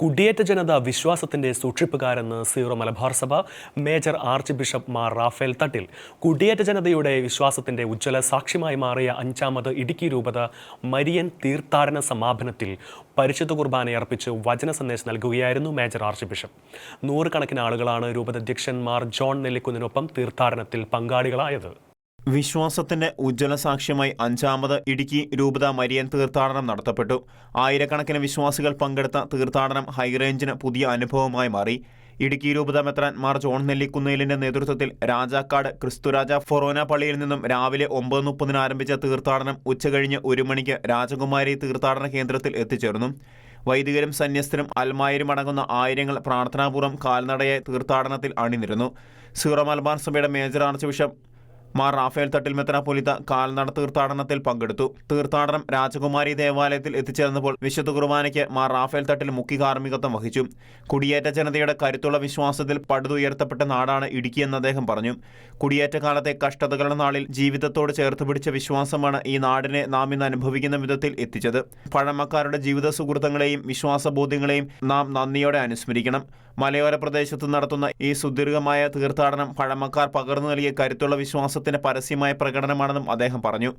കുടിയേറ്റ ജനത വിശ്വാസത്തിന്റെ സൂക്ഷിപ്പുകാരെന്ന് സീറോ മലബാർ സഭ major archbishop Mar Rafale Thattil. കുടിയേറ്റ ജനതയുടെ വിശ്വാസത്തിന്റെ ഉജ്ജ്വല സാക്ഷ്യമായി മാറിയ അഞ്ചാമത് ഇടുക്കി രൂപത മരിയൻ തീർത്ഥാടന സമാപനത്തിൽ പരിശുദ്ധ കുർബാനയർപ്പിച്ച് വചന സന്ദേശം നൽകുകയായിരുന്നു മേജർ ആർച്ച് ബിഷപ്പ്. നൂറുകണക്കിന് ആളുകളാണ് രൂപത അധ്യക്ഷൻ മാർ ജോൺ നെല്ലിക്കുന്നിനൊപ്പം തീർത്ഥാടനത്തിൽ പങ്കാളികളായത്. വിശ്വാസത്തിന്റെ ഉജ്ജ്വല സാക്ഷ്യമായി അഞ്ചാമത് ഇടുക്കി രൂപത മരിയൻ തീർത്ഥാടനം നടത്തപ്പെട്ടു. ആയിരക്കണക്കിന് വിശ്വാസികൾ പങ്കെടുത്ത തീർത്ഥാടനം ഹൈറേഞ്ചിന് പുതിയ അനുഭവമായി മാറി. ഇടുക്കി രൂപത മെത്രാൻ മാർ ജോൺ നെല്ലിക്കുന്നേലിന്റെ നേതൃത്വത്തിൽ രാജാക്കാട് ക്രിസ്തുരാജ ഫൊറോന പള്ളിയിൽ നിന്നും രാവിലെ ഒമ്പത് മുപ്പതിന് ആരംഭിച്ച തീർത്ഥാടനം ഉച്ചകഴിഞ്ഞ് ഒരു മണിക്ക് രാജകുമാരി തീർത്ഥാടന കേന്ദ്രത്തിൽ എത്തിച്ചേർന്നു. വൈദികരും സന്യസ്തരും അൽമായരും അടങ്ങുന്ന ആയിരങ്ങൾ പ്രാർത്ഥനാപൂർവം കാൽനടയെ തീർത്ഥാടനത്തിൽ അണിനിരുന്നു. സീറോ മലബാർ സഭയുടെ major archbishop Mar Rafale Thattil മെത്രാപ്പൊലിത്ത കാൽനട തീർത്ഥാടനത്തിൽ പങ്കെടുത്തു. തീർത്ഥാടനം രാജകുമാരി ദേവാലയത്തിൽ എത്തിച്ചേർന്നപ്പോൾ വിശുദ്ധ കുർബാനയ്ക്ക് മാർ റാഫേൽ തട്ടിൽ മുഖ്യ കാർമ്മികത്വം വഹിച്ചു. കുടിയേറ്റ ജനതയുടെ കരുത്തുള്ള വിശ്വാസത്തിൽ പടുതുയർത്തപ്പെട്ട നാടാണ് ഇടുക്കിയെന്ന് അദ്ദേഹം പറഞ്ഞു. കുടിയേറ്റ കാലത്തെ കഷ്ടതകളുടെ നാളിൽ ജീവിതത്തോട് ചേർത്ത് പിടിച്ച വിശ്വാസമാണ് ഈ നാടിനെ നാം ഇന്ന് അനുഭവിക്കുന്ന വിധത്തിൽ എത്തിച്ചത്. പഴമക്കാരുടെ ജീവിത സുഹൃത്തുക്കളെയും വിശ്വാസബോധ്യങ്ങളെയും നാം നന്ദിയോടെ അനുസ്മരിക്കണം. മലയോര പ്രദേശത്ത് നടത്തുന്ന ഈ സുദീർഘമായ തീർത്ഥാടനം പഴമക്കാർ പകർന്നു നൽകിയ കരുത്തുള്ള വിശ്വാസത്തിന്റെ പരസ്യമായ പ്രകടനമാണെന്നും അദ്ദേഹം പറഞ്ഞു.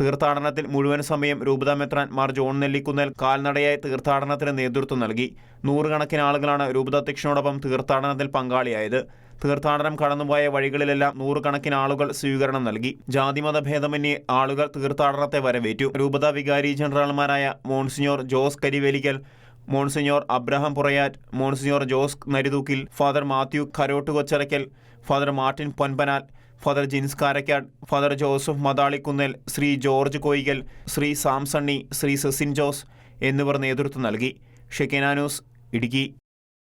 തീർത്ഥാടനത്തിൽ മുഴുവൻ സമയം രൂപതാ മെത്രാൻ മാർ ജോൺ നെല്ലിക്കുന്നൽ കാൽനടയായി തീർത്ഥാടനത്തിന് നേതൃത്വം നൽകി. നൂറുകണക്കിന് ആളുകളാണ് രൂപതാധ്യക്ഷനോടൊപ്പം തീർത്ഥാടനത്തിൽ പങ്കാളിയായത്. തീർത്ഥാടനം കടന്നുപോയ വഴികളിലെല്ലാം നൂറുകണക്കിന് ആളുകൾ സ്വീകരണം നൽകി. ജാതിമത ഭേദമന്യേ ആളുകൾ തീർത്ഥാടനത്തെ വരവേറ്റു. രൂപത വികാരി ജനറൽമാരായ monsignor Jose Karivelikkal monsignor Abraham Purayattu monsignor Jose Narithookil father Mathew Karott Kocharackal father Martin Ponpanal father Jins Karakkad father Joseph Mathalikunnel Shri George Koyikal Shri Samsunny Shri Sesin Jose എന്നിവർ നേതൃത്വം നൽകി. ഷെക്കിനാനൂസ് ഇടുക്കി.